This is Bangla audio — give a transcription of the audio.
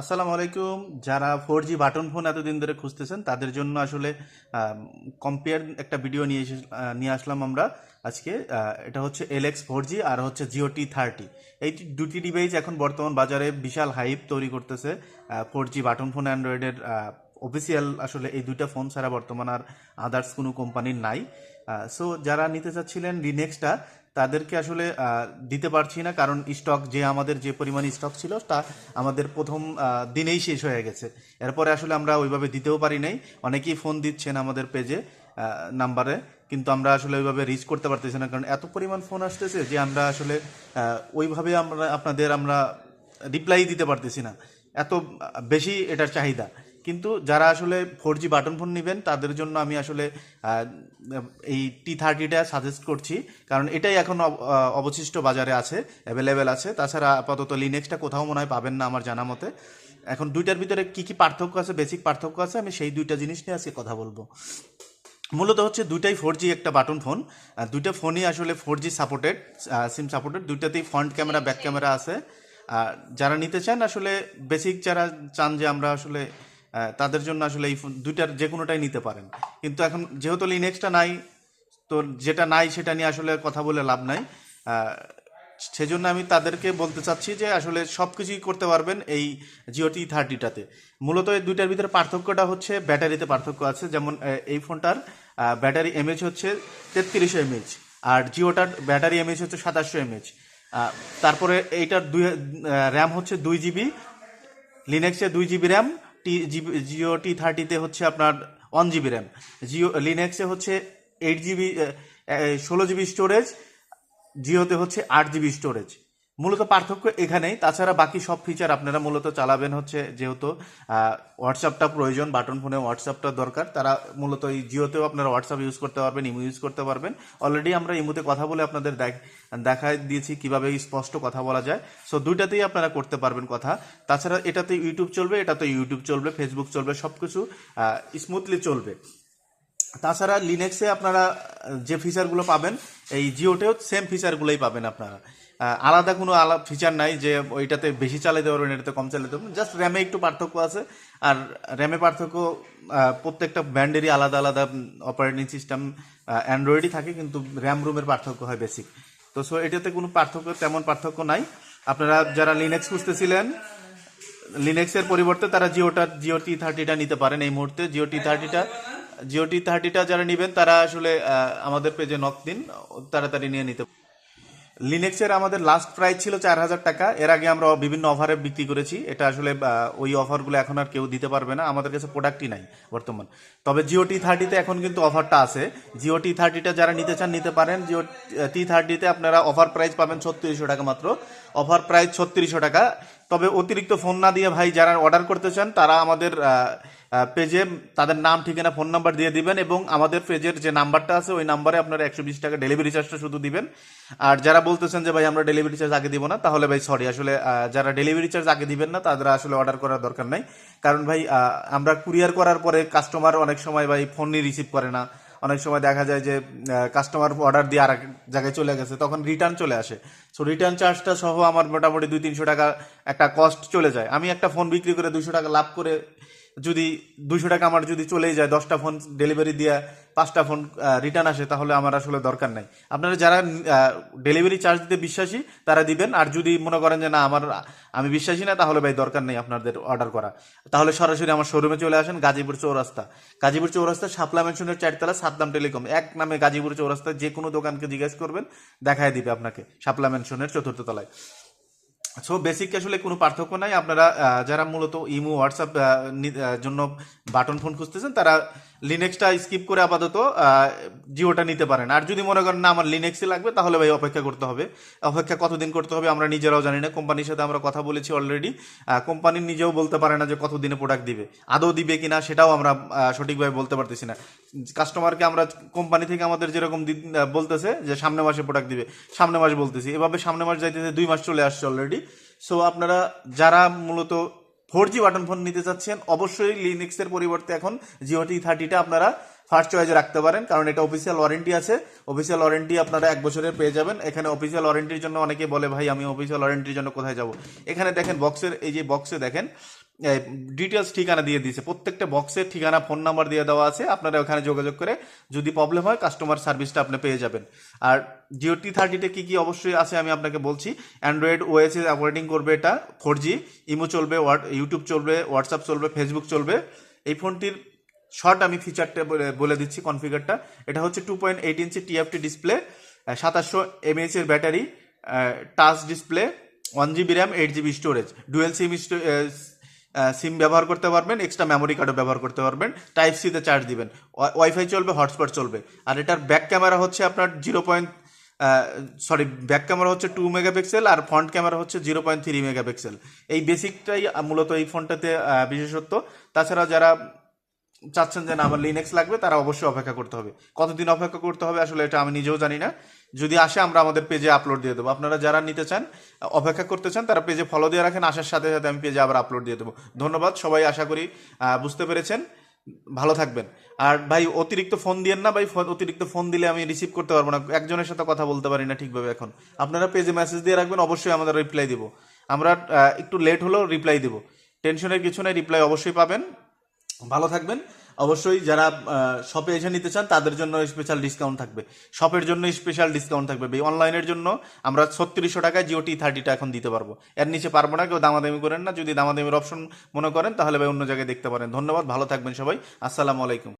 আসসালামু আলাইকুম। যারা ফোর জি বাটন ফোন এতদিন ধরে খুঁজতেছেন, তাদের জন্য আসলে কম্পেয়ার একটা ভিডিও নিয়ে এসে নিয়ে আসলাম আমরা আজকে। এটা হচ্ছে এলএক্স ফোর জি আর হচ্ছে জিও টি থার্টি এই দুটি ডিভাইস এখন বর্তমান বাজারে বিশাল হাইপ তৈরি করতেছে। ফোর জি বাটন ফোন অ্যান্ড্রয়েডের অফিসিয়াল আসলে এই দুইটা ফোন ছাড়া বর্তমান আর আদার্স কোনো কোম্পানির নাই। সো যারা নিতে চাচ্ছিলেন লিনেক্সটা তাদেরকে আসলে দিতে পারছি না। কারণ স্টক যে আমাদের যে পরিমাণ স্টক ছিল, তা আমাদের প্রথম দিনেই শেষ হয়ে গেছে। এরপরে আসলে আমরা ওইভাবে দিতেও পারি নাই। অনেকেই ফোন দিচ্ছেন আমাদের পেজে নাম্বারে কিন্তু আমরা আসলে ওইভাবে রিচ করতে পারতেছি না। কারণ এত পরিমাণ ফোন আসতেছে যে আমরা আসলে ওইভাবে আমরা, আপনাদের আমরা রিপ্লাই দিতে পারতেছি না। এত বেশি এটার চাহিদা। কিন্তু যারা আসলে ফোর জি বাটন ফোন নেবেন তাদের জন্য আমি আসলে এই টি থার্টিটা সাজেস্ট করছি। কারণ এটাই এখন অব- অবশিষ্ট বাজারে আছে অ্যাভেলেবেল আছে। তাছাড়া আপাতত লিনেক্সটা কোথাও মনে হয় পাবেন না আমার জানা মতে। এখন দুইটার ভিতরে কি কি পার্থক্য আছে বেসিক পার্থক্য আছে আমি সেই দুইটা জিনিস নিয়ে আজকে কথা বলব। মূলত হচ্ছে দুইটাই ফোর জি একটা বাটন ফোন দুইটা ফোনই আসলে four G supported SIM supported দুইটাতেই front camera back camera আছে। আর যারা নিতে চান আসলে বেসিক যারা চান যে আমরা আসলে তাদের জন্য আসলে এই দুইটার যে কোনোটাই নিতে পারেন। কিন্তু এখন যেহেতু লিনেক্সটা নাই, তো যেটা নাই সেটা নিয়ে আসলে কথা বলে লাভ নাই। সেজন্য আমি তাদেরকে বলতে চাচ্ছি যে আসলে সব কিছুই করতে পারবেন এই জিও টি থার্টিটাতে মূলত এই দুইটার ভিতরে পার্থক্যটা হচ্ছে ব্যাটারিতে পার্থক্য আছে। যেমন এই ফোনটার ব্যাটারি এমএচ হচ্ছে তেত্রিশশো এমএচ আর জিওটার ব্যাটারি এমএচ হচ্ছে সাতাশশো এমএচ তারপরে এইটার দুই র্যাম হচ্ছে দুই জিবি লিনেক্সে দুই GB RAM T Jio T থার্টিতে হচ্ছে আপনার ওয়ান জিবি র্যাম জিও লিনেক্সে হচ্ছে এইট জিবি ষোলো জিবি স্টোরেজ জিওতে হচ্ছে আট জিবি স্টোরেজ মূলত পার্থক্য এখানেই। তাছাড়া বাকি সব ফিচার আপনারা মূলত চালাবেন হচ্ছে যেহেতু হোয়াটসঅ্যাপটা প্রয়োজন বাটন ফোনে হোয়াটসঅ্যাপটা দরকার। তারা মূলত এই জিওতেও আপনারা হোয়াটসঅ্যাপ ইউজ করতে পারবেন ইমো ইউজ করতে পারবেন। অলরেডি আমরা ইমোতে কথা বলে আপনাদের দেখ- দিয়েছি কীভাবে স্পষ্ট কথা বলা যায়। সো দুইটাতেই আপনারা করতে পারবেন কথা। তাছাড়া এটাতে ইউটিউব চলবে, এটাতে ইউটিউব চলবে ফেসবুক চলবে সব কিছু স্মুথলি চলবে। তাছাড়া লিনেক্সে আপনারা যে ফিচারগুলো পাবেন, এই জিওতেও সেম ফিচারগুলোই পাবেন আপনারা। আলাদা কোনো আলাদা ফিচার নাই যে ওইটাতে বেশি চালাতে পারবেন এটাতে কম চালাতে পারবেন জাস্ট র্যামে একটু পার্থক্য আছে। আর র্যামে পার্থক্য প্রত্যেকটা ব্র্যান্ডেরই আলাদা আলাদা অপারেটিং সিস্টেম অ্যান্ড্রয়েডই থাকে, কিন্তু র্যাম রুমের পার্থক্য হয় বেসিক তো সো এটাতে কোনো পার্থক্য, তেমন পার্থক্য নাই। আপনারা যারা লিনেক্স খুঁজতেছিলেন লিনেক্সের পরিবর্তে তারা জিওটা জিও টি থার্টিটা নিতে পারেন এই মুহূর্তে। জিও টি থার্টিটা জিও টি থার্টিটা যারা নেবেন, তারা আসলে আমাদের পেজে নক দিন, তাড়াতাড়ি নিয়ে নিতে লিনেক্সের আমাদের লাস্ট প্রাইস ছিল চার হাজার টাকা। এর আগে আমরা বিভিন্ন অফারে বিক্রি করেছি। এটা আসলে ওই অফারগুলো এখন আর কেউ দিতে পারবে না। আমাদের কাছে প্রোডাক্টই নাই বর্তমান। তবে জিও টি থার্টিতে এখন কিন্তু অফারটা আছে। জিও টি থার্টিটা যারা নিতে চান, নিতে পারেন। জিও টি থার্টিতে আপনারা অফার প্রাইস পাবেন ছত্রিশশো টাকা মাত্র। অফার প্রাইস ছত্রিশশো টাকা। তবে অতিরিক্ত ফোন না দিয়ে ভাই যারা অর্ডার করতে চান, তারা আমাদের পেজে তাদের নাম, ঠিকানা ফোন নাম্বার দিয়ে দিবেন এবং আমাদের পেজের যে নাম্বারটা আছে, ওই নাম্বারে আপনারা একশো বিশ টাকা ডেলিভারি চার্জটা শুধু দিবেন। আর যারা বলতেছেন যে, ভাই, আমরা ডেলিভারি চার্জ আগে দিব না, তাহলে ভাই সরি আসলে যারা ডেলিভারি চার্জ আগে দিবেন না, তাদের আসলে অর্ডার করার দরকার নাই। কারণ ভাই আমরা কুরিয়ার করার পরে কাস্টমার অনেক সময় ভাই ফোনই রিসিভ করে না। অনেক সময় দেখা যায় যে কাস্টমার অর্ডার দিয়ে আর এক জায়গায় চলে গেছে, তখন রিটার্ন চলে আসে। সো রিটার্ন চার্জটা সহ আমার মোটামুটি দুই, তিনশো টাকা একটা কস্ট চলে যায়। আমি একটা ফোন বিক্রি করে দুশো টাকা লাভ করে যদি দুশো টাকা আমার যদি চলেই যায়, দশটা ফোন ডেলিভারি দিয়ে পাঁচটা ফোন রিটার্ন আসে, তাহলে আমার আসলে দরকার নাই। আপনারা যারা ডেলিভারি চার্জ দিতে বিশ্বাসী, তারা দিবেন। আর যদি মনে করেন যে, না, আমার, আমি বিশ্বাসী না, তাহলে ভাই দরকার নেই আপনাদের অর্ডার করা। তাহলে সরাসরি আমার শোরুমে চলে আসেন, গাজীপুর চৌরাস্তা। গাজীপুর চৌরাস্তা, শাপলা মেনশনের চারতলা সাতদাম টেলিকম এক নামে গাজীপুর চৌরাস্তা, যে কোনো দোকানকে জিজ্ঞেস করবেন, দেখায় দিবে আপনাকে, শাপলা মেনশনের চতুর্থ তলায়। সো বেসিক আসলে কোনো পার্থক্য নাই। আপনারা যারা মূলত ইমো হোয়াটসঅ্যাপ নি- জন্য বাটন ফোন খুঁজতেছেন, তারা লিনেক্সটা স্কিপ করে আপাতত জিওটা নিতে পারেন। আর যদি মনে করেন, না, আমার লিনেক্সই লাগবে, তাহলে ভাই অপেক্ষা করতে হবে। অপেক্ষা কতদিন করতে হবে আমরা নিজেরাও জানি না। কোম্পানির সাথে আমরা কথা বলেছি অলরেডি কোম্পানি নিজেও বলতে পারে না যে কতদিনে প্রোডাক্ট দিবে। আদৌ দিবে কিনা সেটাও আমরা সঠিকভাবে বলতে পারতেছি না। কাস্টমারকে আমরা কোম্পানি থেকে আমাদের যেরকম বলতেছে যে সামনে মাসে প্রোডাক্ট দিবে, সামনে মাস বলতেছি। এভাবে সামনে মাস যাইতেছে, দুই মাস চলে আসছে অলরেডি সো আপনারা যারা মূলত ফোর জি বাটন ফোন নিতে চাচ্ছেন, অবশ্যই লিনিক্সের পরিবর্তে এখন জিও টি থার্টিটা আপনারা ফার্স্ট চয়েসে রাখতে পারেন, কারণ এটা অফিসিয়াল ওয়ারেন্টি আছে। অফিসিয়াল ওয়ারেন্টি আপনারা এক বছরের পেয়ে যাবেন। এখানে অফিসিয়াল ওয়ারেন্টির জন্য অনেকে বলে, ভাই, আমি অফিসিয়াল ওয়ারেন্টির জন্য কোথায় যাব? এখানে দেখেন বক্সের এই যে বক্সে দেখেন ডিটেলস ঠিকানা দিয়ে দিয়েছে। প্রত্যেকটা বক্সের ঠিকানা ফোন নাম্বার দিয়ে দেওয়া আছে। আপনারা ওখানে যোগাযোগ করে যদি প্রবলেম হয় কাস্টমার সার্ভিসটা আপনি পেয়ে যাবেন। আর জিও টি থার্টিতে কী কী অবশ্যই আছে আমি আপনাকে বলছি। অ্যান্ড্রয়েড ওএসে অপারেটিং করবে এটা ফোর জি ইমো চলবে ইউটিউব চলবে হোয়াটসঅ্যাপ চলবে ফেসবুক চলবে। এই ফোনটির শর্ট আমি ফিচারটা বলে- বলে দিচ্ছি কনফিগারটা এটা হচ্ছে two point eight inch TFT display সাতাশশো এমএএচ এর battery touch display one GB RAM eight GB storage dual SIM SIM ব্যবহার করতে পারবেন এক্সট্রা মেমোরি কার্ডও ব্যবহার করতে পারবেন টাইপ সিতে চার্জ দিবেন। ওয়াইফাই চলবে হটস্পট চলবে। আর এটার ব্যাক ক্যামেরা হচ্ছে আপনার zero point sorry back camera হচ্ছে টু মেগাপিক্সেল আর ফ্রন্ট ক্যামেরা হচ্ছে জিরো পয়েন্ট থ্রি মেগাপিক্সেল এই বেসিকটাই মূলত এই ফোনটাতে বিশেষত্ব। তাছাড়া যারা চাচ্ছেন যে না, আমার লিনেক্স লাগবে, তারা অবশ্যই অপেক্ষা করতে হবে। কতদিন অপেক্ষা করতে হবে, আসলে এটা আমি নিজেও জানি না। যদি আসে, আমরা আমাদের পেজে আপলোড দিয়ে দেবো। আপনারা যারা নিতে চান, অপেক্ষা করতে চান, তারা পেজে ফলো দিয়ে রাখেন। আসার সাথে সাথে আমি পেজে আবার আপলোড দিয়ে দেবো। ধন্যবাদ সবাই, আশা করি বুঝতে পেরেছেন। ভালো থাকবেন। আর ভাই, অতিরিক্ত ফোন দিয়েন না ভাই। অতিরিক্ত ফোন দিলে আমি রিসিভ করতে পারব না। একজনের সাথে কথা বলতে পারি না ঠিকভাবে এখন। আপনারা পেজে মেসেজ দিয়ে রাখবেন, অবশ্যই আমাদের রিপ্লাই দিব। আমরা একটু লেট হলেও রিপ্লাই দিব। টেনশনের কিছু নেই রিপ্লাই অবশ্যই পাবেন। ভালো থাকবেন। অবশ্যই যারা শপে এসে নিতে চান, তাদের জন্য স্পেশাল ডিসকাউন্ট থাকবে। শপের জন্য স্পেশাল ডিসকাউন্ট থাকবে। অনলাইনের জন্য আমরা ছত্রিশশো টাকায় জিও টি থার্টিটা এখন দিতে পারব। এর নিচে পারব না, কেউ দামাদামি করেন না। যদি দামাদামির অপশন মনে করেন, তাহলে ভাই অন্য জায়গায় দেখতে পারেন। ধন্যবাদ, ভালো থাকবেন সবাই। আসসালামু আলাইকুম।